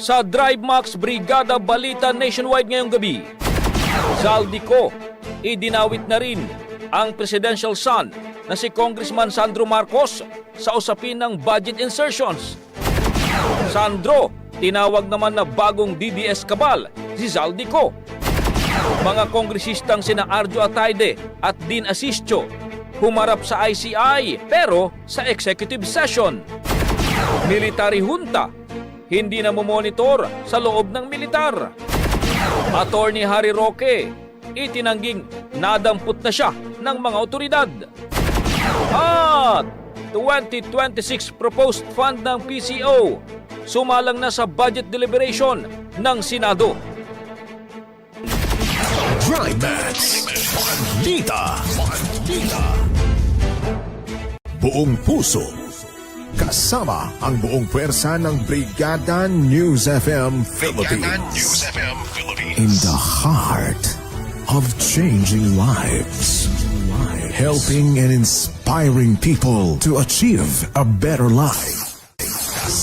Sa Drive Max Brigada Balita Nationwide ngayong gabi, Zaldico, idinawit na rin ang presidential son na si Congressman Sandro Marcos sa usapin ng budget insertions. Sandro, tinawag naman na bagong DDS kabal si Zaldico. Mga kongresistang sina Arjo Ataide at Dean Asistio humarap sa ICI pero sa executive session. Military junta, hindi na monitor sa loob ng militar. Attorney Harry Roque, itinangging nadampot na siya ng mga otoridad. At 2026 proposed fund ng PCO, sumalang na sa budget deliberation ng Senado. Drive Max. Balita. Balita. Buong puso. Kasama ang buong pwersa ng Brigada News FM Philippines. FM Philippines. In the heart of changing lives. Helping and inspiring people to achieve a better life.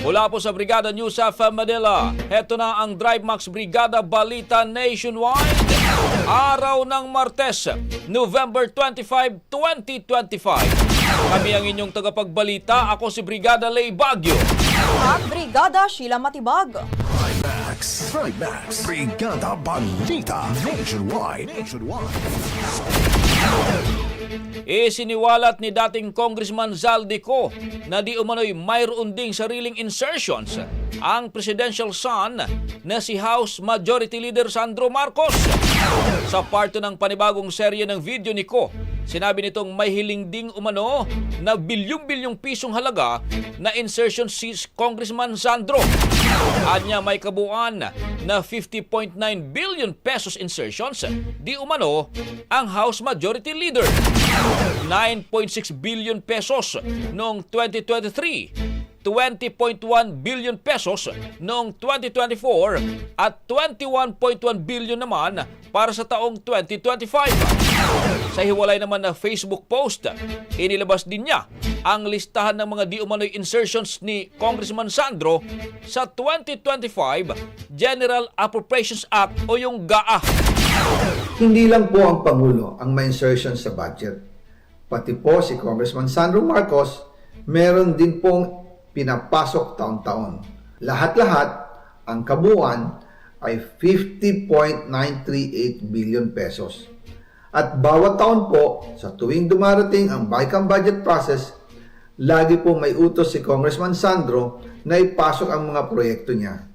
Mula po sa Brigada News of Manila, heto na ang Drive Max Brigada Balita Nationwide. Araw ng Martes, November 25, 2025. Kami ang inyong tagapagbalita. Ako si Brigada Lay Bagyo. At Brigada Sheila Matibag. Max. Thrive Max. Brigada Balita Nationwide. Nationwide. Isiniwalat ni dating Congressman Zaldico na di umano'y mayroon ding sariling insertions ang presidential son na si House Majority Leader Sandro Marcos. Sa parto ng panibagong serye ng video ni Ko, sinabi nitong may hiling ding umano na bilyong-bilyong pisong halaga na insertion si Congressman Sandro. Anya may kabuuan na 50.9 billion pesos insertions di umano ang House Majority Leader. 9.6 billion pesos noong 2023 20.1 billion pesos noong 2024 at 21.1 billion naman para sa taong 2025. Sa hiwalay naman na Facebook post, inilabas din niya ang listahan ng mga di umano'y insertions ni Congressman Sandro sa 2025 General Appropriations Act o yung GAA. Hindi lang po ang Pangulo ang may insertion sa budget. Pati po si Congressman Sandro Marcos, meron din pong pinapasok taon-taon. Lahat-lahat, ang kabuuan ay 50.938 billion pesos. At bawat taon po, sa tuwing dumarating ang BICAM budget process, lagi po may utos si Congressman Sandro na ipasok ang mga proyekto niya.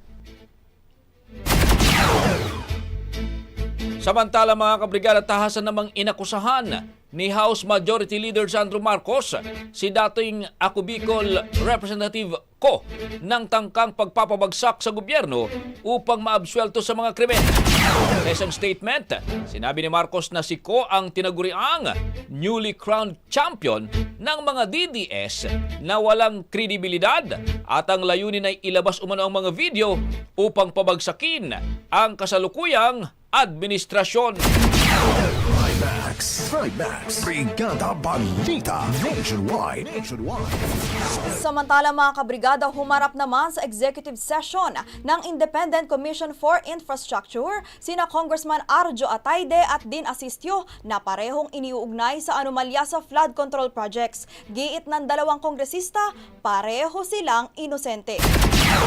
Samantala mga kabrigada tahasan namang inakusahan ni House Majority Leader Sandro Marcos si dating Ako Bicol Representative Ko ng tangkang pagpapabagsak sa gobyerno upang maabswelto sa mga krimen. Sa isang statement, sinabi ni Marcos na si Ko ang tinaguriang newly crowned champion ng mga DDS na walang kredibilidad at ang layunin ay ilabas umano ang mga video upang pabagsakin ang kasalukuyang administrasyon. Trimax. Brigada Balita. Nationwide. Nationwide. Samantala mga kabrigada, humarap naman sa executive session ng Independent Commission for Infrastructure sina Congressman Arjo Atayde at Din Asistio na parehong iniuugnay sa anomalya sa flood control projects. Giit ng dalawang kongresista, pareho silang inosente.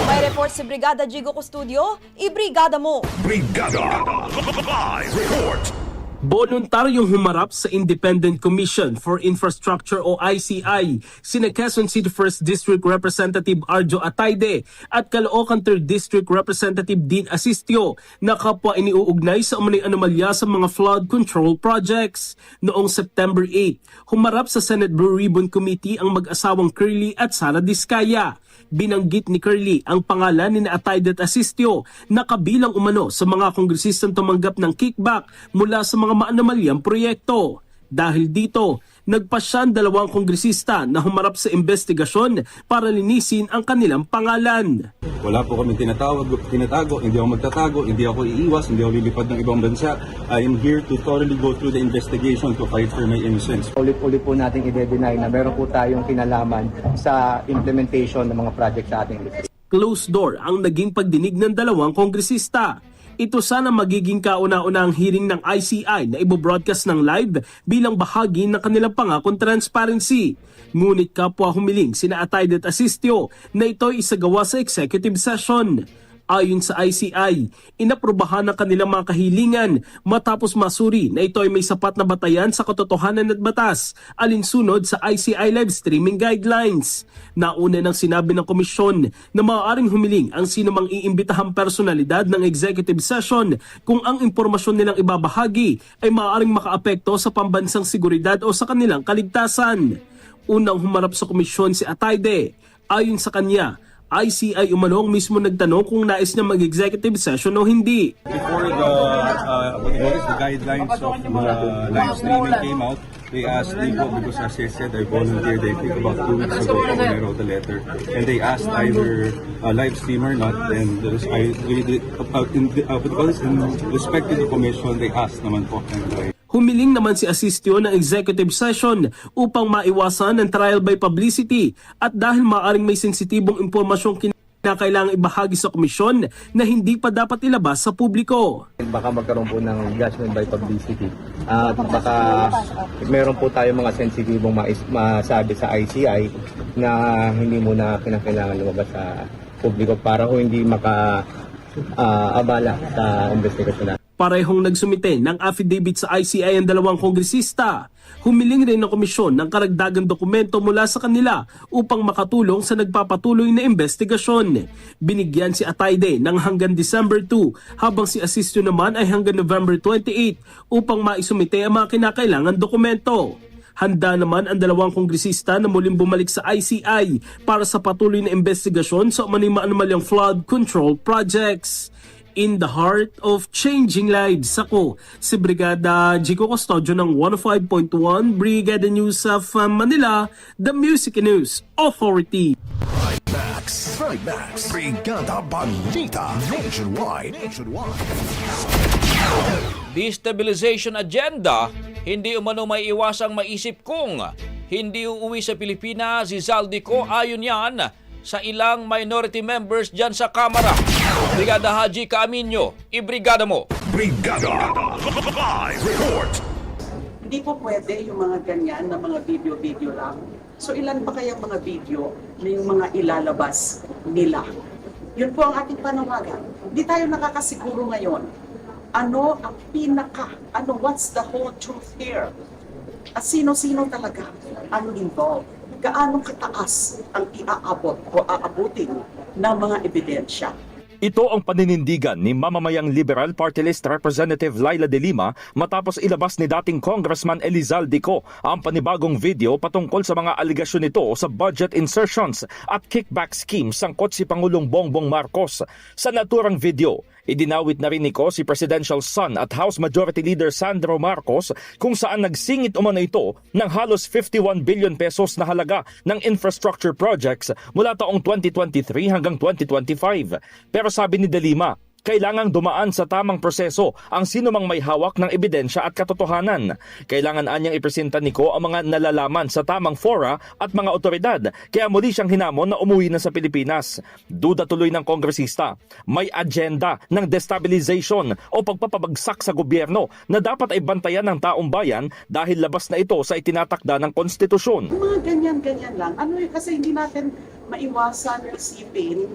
May report si Brigada Jigo Custodio, ibrigada mo! Brigada. Live report. Voluntaryong humarap sa Independent Commission for Infrastructure o ICI sina Quezon City 1st District Representative Arjo Atayde at Caloocan 3rd District Representative Dean Asistio na kapwa iniuugnay sa umunay anomalya sa mga flood control projects. Noong September 8, humarap sa Senate Blue Ribbon Committee ang mag-asawang Curly at Sara Diskaya. Binanggit ni Curly ang pangalan ni Atayde at Asistio na kabilang umano sa mga kongresistang tumanggap ng kickback mula sa mga maanamalyang proyekto. Dahil dito, nagpasya ang dalawang kongresista na humarap sa investigasyon para linisin ang kanilang pangalan. Wala po kami tinatawag, tinatago, hindi ako magtatago, hindi ako iiwas, hindi ako lilipad ng ibang bansa. I am here to thoroughly go through the investigation to fight for my innocence. ulit-ulit po natin i-deny na meron po tayong kinalaman sa implementation ng mga project sa ating. Closed door ang naging pagdinig ng dalawang kongresista. Ito sana magiging kauna-unahang hearing ng ICI na ibobroadcast ng live bilang bahagi ng kanilang pangakong transparency. Ngunit kapwa humiling sina Atayde at Asistio na ito'y isagawa sa executive session. Ayon sa ICI, inaprubahan ng kanilang mga kahilingan matapos masuri na ito ay may sapat na batayan sa katotohanan at batas alinsunod sa ICI live streaming guidelines. Nauna nang sinabi ng komisyon na maaaring humiling ang sino mang iimbitahang personalidad ng executive session kung ang impormasyon nilang ibabahagi ay maaaring makaapekto sa pambansang seguridad o sa kanilang kaligtasan. Unang humarap sa komisyon si Atayde. Ayon sa kanya, ICI umanong mismo nagtanong kung nais niya mag-executive session o hindi. Before the, uh, the guidelines of uh, live streaming came out, they asked Nico, because as I said, I volunteered, I think about two weeks ago when I wrote a letter, and they asked either a live stream or not, and I, uh, in, uh, in respect to the commission, they asked naman po. And I Humiling naman si Asistio ng executive session upang maiwasan ang trial by publicity at dahil maaring may sensitibong impormasyong kinakailangang ibahagi sa komisyon na hindi pa dapat ilabas sa publiko. Baka magkaroon po ng judgment by publicity. At baka meron po tayo mga sensitibong masabi sa ICI na hindi muna kinakailangan lumabas sa publiko para ho hindi maka ah, abala sa investigasyon natin. Parehong nagsumite ng affidavit sa ICI ang dalawang kongresista. Humiling rin ng komisyon ng karagdagang dokumento mula sa kanila upang makatulong sa nagpapatuloy na investigasyon. Binigyan si Atayde ng hanggang December 2 habang si Asistio naman ay hanggang November 28 upang maisumite ang mga kinakailangan dokumento. Handa naman ang dalawang kongresista na muling bumalik sa ICI para sa patuloy na investigasyon sa umanay maanumalyang flood control projects. In the heart of changing lives, ako si Brigada Jico Custodio ng 105.1 Brigada News of uh, Manila, the Music News Authority. Max, Trimax, Brigada Balita, Nationwide, Nationwide. Destabilization agenda, hindi umano may iwasang maisip kung hindi uuwi sa Pilipinas si Zaldico ayon yan sa ilang minority members dyan sa Kamara. Brigada Haji Kaaminyo, ibrigada mo. Brigada Live Report Hindi po pwede yung mga ganyan na mga video-video lang. So ilan pa kayang mga video na yung mga ilalabas nila? Yun po ang ating panawagan. Hindi tayo nakakasiguro ngayon. Ano ang pinaka, ano, what's the whole truth here? At sino-sino talaga ang involved? Gaano kataas ang iaabot o aabutin ng mga ebidensya? Ito ang paninindigan ni mamamayang Liberal Party List Representative Laila de Lima matapos ilabas ni dating Congressman Elizalde Co ang panibagong video patungkol sa mga aligasyon nito sa budget insertions at kickback schemes sangkot si Pangulong Bongbong Marcos. Sa naturang video, idinawit na rin ni Co si presidential son at House Majority Leader Sandro Marcos kung saan nagsingit umano ito ng halos 51 billion pesos na halaga ng infrastructure projects mula taong 2023 hanggang 2025. Pero sabi ni De Lima, kailangang dumaan sa tamang proseso ang sino mang may hawak ng ebidensya at katotohanan. Kailangan anyang ipresenta ni Ko ang mga nalalaman sa tamang fora at mga otoridad kaya muli siyang hinamon na umuwi na sa Pilipinas. Duda tuloy ng kongresista, may agenda ng destabilization o pagpapabagsak sa gobyerno na dapat ay bantayan ng taong bayan dahil labas na ito sa itinatakda ng konstitusyon. Mga ganyan-ganyan lang. Ano eh, kasi hindi natin maiwasan isipin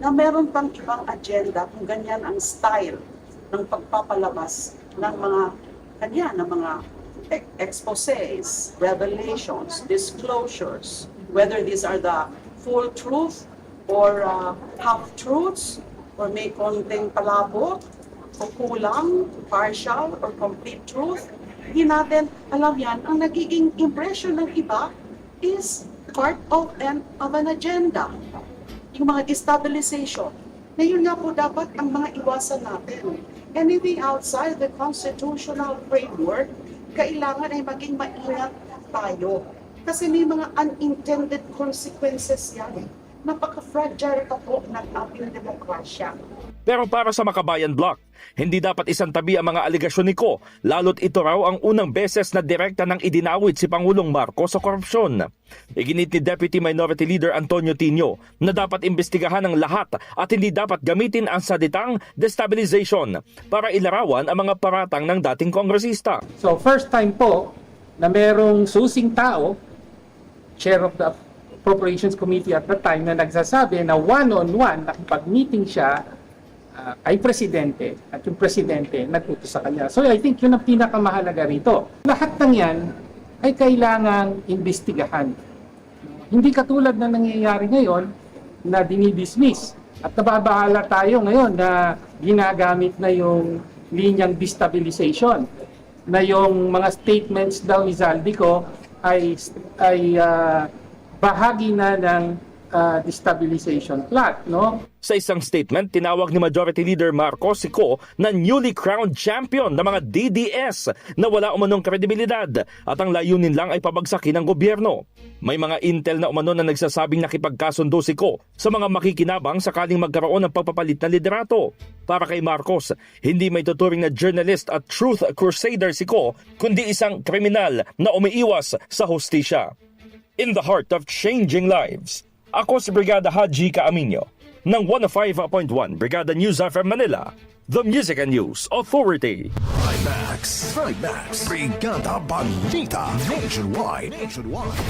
na meron pang ibang agenda kung ganyan ang style ng pagpapalabas ng mga kanya, ng mga e- exposes, revelations, disclosures, whether these are the full truth or uh, half-truths or may konting palabok o kulang, partial or complete truth, hindi natin alam yan. Ang nagiging impression ng iba is part of an, of an agenda. Yung mga destabilization. Na yun nga po dapat ang mga iwasan natin. Anything outside the constitutional framework, kailangan ay maging maingat tayo. Kasi may mga unintended consequences yan. Napaka-fragile pa po ng ating demokrasya. Pero para sa Makabayan Block, hindi dapat isang tabi ang mga aligasyon ni Ko, lalo't ito raw ang unang beses na direkta ng idinawit si Pangulong Marcos sa korupsyon. Iginit ni Deputy Minority Leader Antonio Tino na dapat imbestigahan ang lahat at hindi dapat gamitin ang salitang destabilization para ilarawan ang mga paratang ng dating kongresista. So first time po na merong susing tao, chair of the Appropriations Committee at the time, na nagsasabi na one-on-one, nakipag-meeting siya ah, kay Presidente at yung Presidente nagtuto sa kanya. So I think yun ang pinakamahalaga rito. Lahat ng yan ay kailangang imbestigahan. Hindi katulad na nangyayari ngayon na dinidismiss. At nababahala tayo ngayon na ginagamit na yung linyang destabilization na yung mga statements daw ni Zaldico ay ay ah, bahagi na ng ah, destabilization plot, no? Sa isang statement, tinawag ni Majority Leader Marcos si Ko na newly crowned champion ng mga DDS na wala umanong kredibilidad at ang layunin lang ay pabagsakin ng gobyerno. May mga intel na umano na nagsasabing nakipagkasundo si Ko sa mga makikinabang sakaling magkaroon ng pagpapalit na liderato. Para kay Marcos, hindi may tuturing na journalist at truth crusader si Ko kundi isang kriminal na umiiwas sa hostisya. In the heart of changing lives, ako si Brigada Haji Kaaminyo ng 105.1 Brigada News FM Manila, the Music and News Authority. Max, Trimax, Brigada Balita, Nationwide, Nationwide.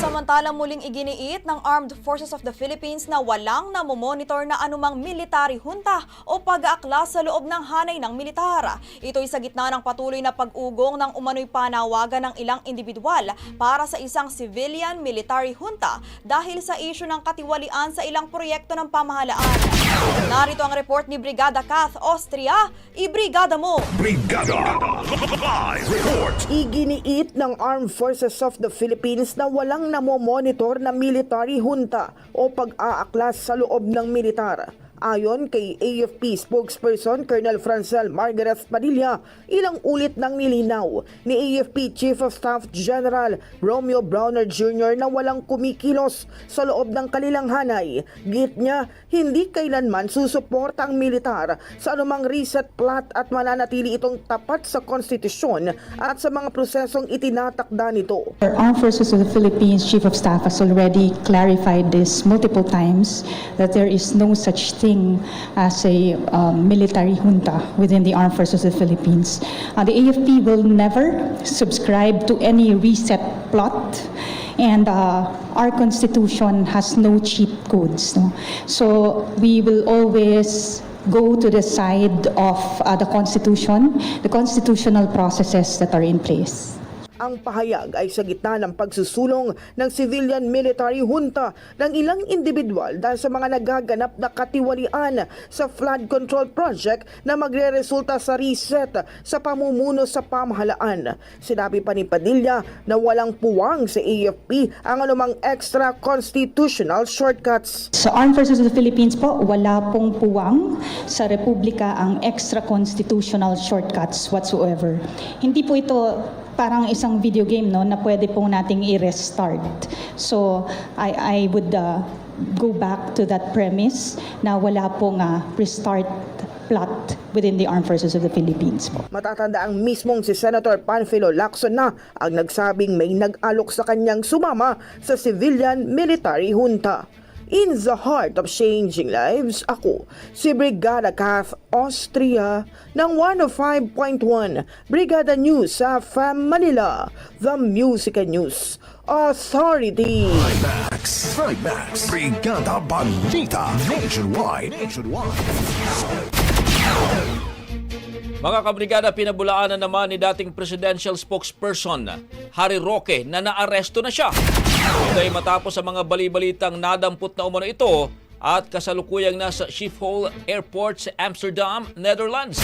Samantalang muling iginiit ng Armed Forces of the Philippines na walang namomonitor na anumang military junta o pag-aakla sa loob ng hanay ng militar. Ito'y sa gitna ng patuloy na pag-ugong ng umano'y panawagan ng ilang individual para sa isang civilian military junta dahil sa isyu ng katiwalian sa ilang proyekto ng pamahalaan. Narito ang report ni Brigada Kath Austria. Ibrigada mo! Brigada Live Report Iginiit ng Armed Forces of the Philippines na walang namomonitor na military junta o pag-aaklas sa loob ng militar Ayon kay AFP spokesperson Colonel Francel Margaret Padilla, ilang ulit nang nilinaw ni AFP Chief of Staff General Romeo Browner Jr. na walang kumikilos sa loob ng kanilang hanay. Git niya, hindi kailanman susuporta ang militar sa anumang reset plot at mananatili itong tapat sa konstitusyon at sa mga prosesong itinatakda nito. Our Forces of the Philippines Chief of Staff has already clarified this multiple times that there is no such thing as a um, military junta within the Armed Forces of the Philippines. Uh, the AFP will never subscribe to any reset plot and uh, our constitution has no cheat codes. No? So we will always go to the side of uh, the constitution, the constitutional processes that are in place. Ang pahayag ay sa gitna ng pagsusulong ng civilian military junta ng ilang individual dahil sa mga nagaganap na katiwalian sa flood control project na magre-resulta sa reset sa pamumuno sa pamahalaan. Sinabi pa ni Padilla na walang puwang sa AFP ang anumang extra constitutional shortcuts. Sa Armed Forces of the Philippines po, wala pong puwang sa Republika ang extra constitutional shortcuts whatsoever. Hindi po ito parang isang video game no na pwede pong nating i-restart. So I I would uh, go back to that premise na wala pong uh, restart plot within the Armed Forces of the Philippines po. Matatanda ang mismong si Senator Panfilo Lacson na ang nagsabing may nag-alok sa kanyang sumama sa civilian military junta. In the heart of changing lives, ako, si Brigada Kath Austria ng 105.1 Brigada News sa FM Manila, The Music and News Authority. Max, Max, Brigada Balita Nationwide. Nationwide. Mga kabrigada, pinabulaanan naman ni dating presidential spokesperson Harry Roque na naaresto na siya. Ito ay matapos sa mga balibalitang nadampot na umano ito at kasalukuyang nasa Schiphol Airport sa Amsterdam, Netherlands.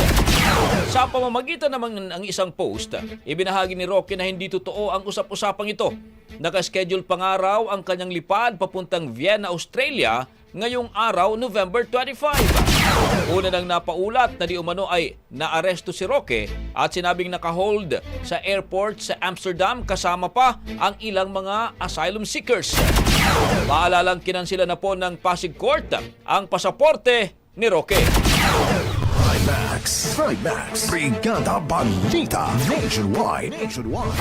Sa pamamagitan naman ng isang post, ibinahagi ni Roque na hindi totoo ang usap-usapang ito. Nakaschedule pa nga raw ang kanyang lipad papuntang Vienna, Australia ngayong araw, November 25. Una nang napaulat na di umano ay naaresto si Roque at sinabing nakahold sa airport sa Amsterdam kasama pa ang ilang mga asylum seekers. Paalalang kinansila na po ng Pasig Court ang pasaporte ni Roque. Max, Max, Brigada Balita Nationwide. Nationwide.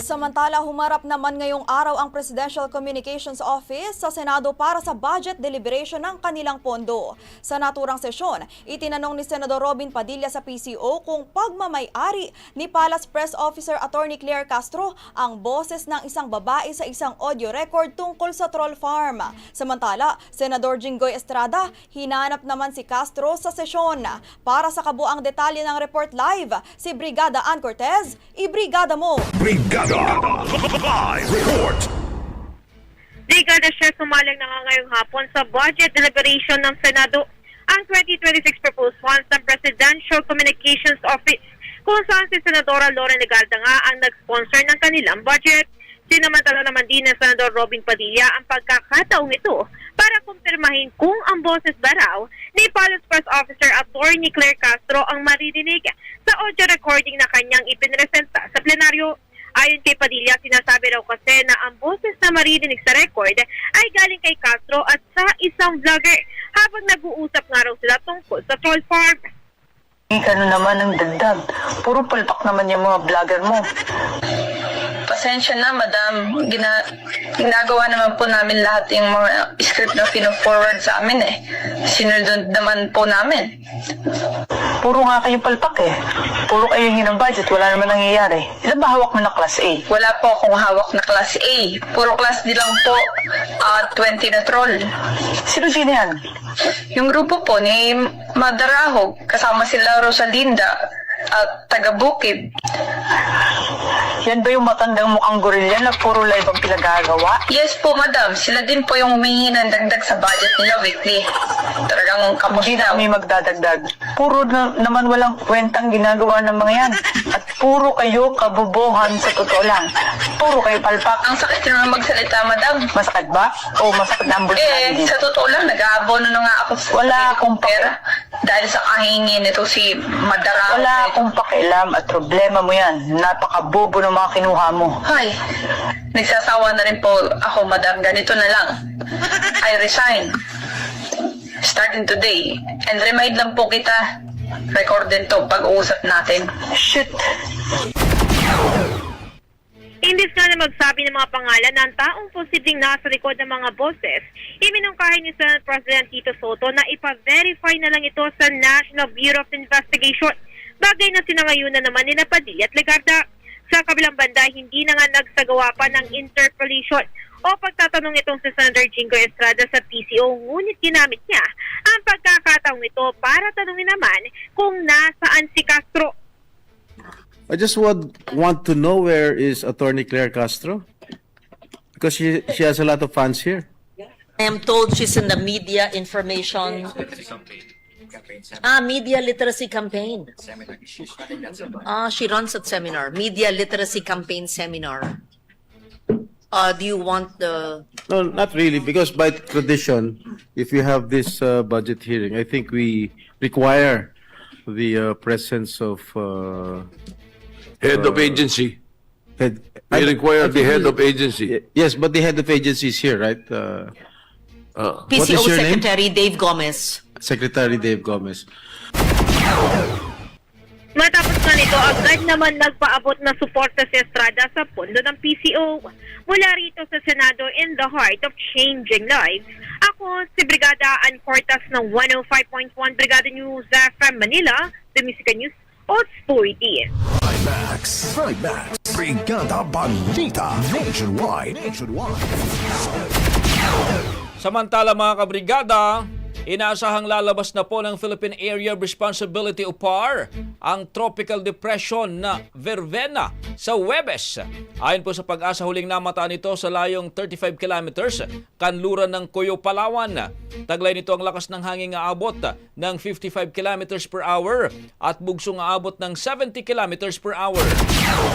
Samantala, humarap naman ngayong araw ang Presidential Communications Office sa Senado para sa budget deliberation ng kanilang pondo. Sa naturang sesyon, itinanong ni Senador Robin Padilla sa PCO kung pagmamayari ni Palace Press Officer Attorney Claire Castro ang boses ng isang babae sa isang audio record tungkol sa troll farm. Samantala, Senador Jinggoy Estrada, hinanap naman si Castro sa sesyon. Para sa kabuang detalye ng report live, si Brigada Ann Cortez, ibrigada mo! Brigada Live Report. Brigada Chef sumalang na nga ngayong hapon sa budget deliberation ng Senado ang 2026 proposed funds ng Presidential Communications Office kung saan si Senadora Lauren Legarda nga ang nag-sponsor ng kanilang budget. Sinamantala naman din ng Senador Robin Padilla ang pagkakataong ito para kumpirmahin kung ang boses ba raw ni Palace Press Officer Attorney Claire Castro ang maririnig sa audio recording na kanyang ipinresenta sa plenaryo. Ayon kay Padilla, sinasabi raw kasi na ang boses na maririnig sa record ay galing kay Castro at sa isang vlogger habang nag-uusap nga raw sila tungkol sa troll farm. Ano naman ang dagdag? Puro palpak naman yung mga vlogger mo. Pasensya na, madam. Gina ginagawa naman po namin lahat yung mga script na pino-forward sa amin eh. Sinunod naman po namin. Puro nga kayo palpak eh. Puro kayo hingi ng budget, wala naman nangyayari. Ilan ba hawak mo na class A? Wala po akong hawak na class A. Puro class D lang po. Ah, 20 na troll. Sino sino yan? Yung grupo po ni Madarahog, kasama sila Rosalinda at taga Bukid. Yan ba yung matandang mukhang gorilya na puro live ang pinagagawa? Yes po, madam. Sila din po yung humingi ng dagdag sa budget nila weekly. Talagang kapos Hindi na kami magdadagdag. Puro na, naman walang kwentang ginagawa ng mga yan. At puro kayo kabubuhan sa totoo lang. Puro kayo palpak. Ang sakit naman magsalita, madam. Masakit ba? O masakit na ang bulsa? Eh, sa totoo lang, nag-aabono na nga ako. Wala akong pera. Dahil sa kahingi nito si Madara. Wala akong pakialam at problema mo yan. Napakabobo ng mga kinuha mo. Hay, nagsasawa na rin po ako, madam. Ganito na lang. I resign. Starting today. And remind lang po kita, record din to pag-uusap natin. Shit. Imbis nga na magsabi ng mga pangalan ng taong posibleng nasa likod ng mga boses, iminungkahi ni Senate President Tito Soto na ipa-verify na lang ito sa National Bureau of Investigation. Bagay na sinangayunan naman ni Padilla at Legarda. Sa kabilang banda, hindi na nga nagsagawa pa ng interpellation o pagtatanong itong si Senator Jingo Estrada sa PCO ngunit ginamit niya ang pagkakataong ito para tanungin naman kung nasaan si Castro. I just would want to know where is Attorney Claire Castro? Because she, she has a lot of fans here. I am told she's in the media information. Ah, media literacy campaign. Ah, she runs at seminar, media literacy campaign seminar. Uh, do you want the, No, not really, because by tradition, if you have this uh, budget hearing, I think we require the uh, presence of. Uh, Head of uh, agency. Head, We require I the head of agency. Yes, but the head of agency is here, right? Uh, what PCO is your name? Secretary Dave Gomez? Secretary Dave Gomez. Matapos nga nito, agad naman nagpaabot na suporta si Estrada sa pondo ng PCO. Mula rito sa Senado in the heart of changing lives, ako si Brigada Ann Cortas ng 105.1 Brigada News FM Manila, the Music News Authority. Max. Max. Brigada Balita. Nationwide. Nationwide. Samantala mga kabrigada, inaasahang lalabas na po ng Philippine Area of Responsibility o PAR ang tropical depression na Vervena sa Webes. Ayon po sa pag-asa huling namata nito sa layong 35 kilometers kanluran ng Coyo, Palawan. Taglay nito ang lakas ng hangin nga abot ng 55 kilometers per hour at bugsong aabot ng 70 kilometers per hour.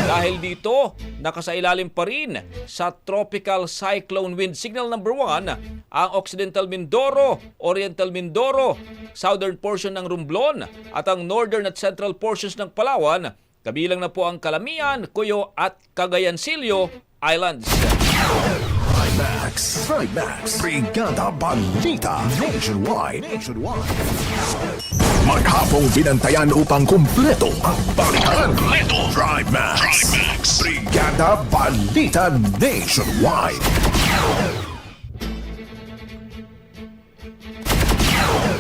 Dahil dito, nakasailalim pa rin sa tropical cyclone wind signal number 1 ang Occidental Mindoro, Oriental Mindoro, southern portion ng Romblon at ang northern at central portions ng Palawan, kabilang na po ang Calamian, Cuyo at Cagayancillo Islands. Max. Max. Brigada Balita. Nationwide. Nationwide. Maghapong binantayan upang kumpleto ang balikan. Kumpleto. Max. Brigada Balita Nationwide.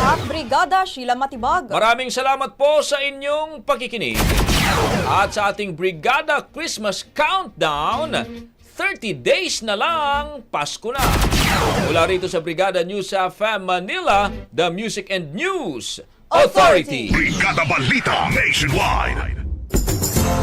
At Brigada Sheila Matibag. Maraming salamat po sa inyong pakikinig. At sa ating Brigada Christmas Countdown, 30 days na lang, Pasko na. Mula rito sa Brigada News FM Manila, the Music and News Authority. Brigada Balita Nationwide.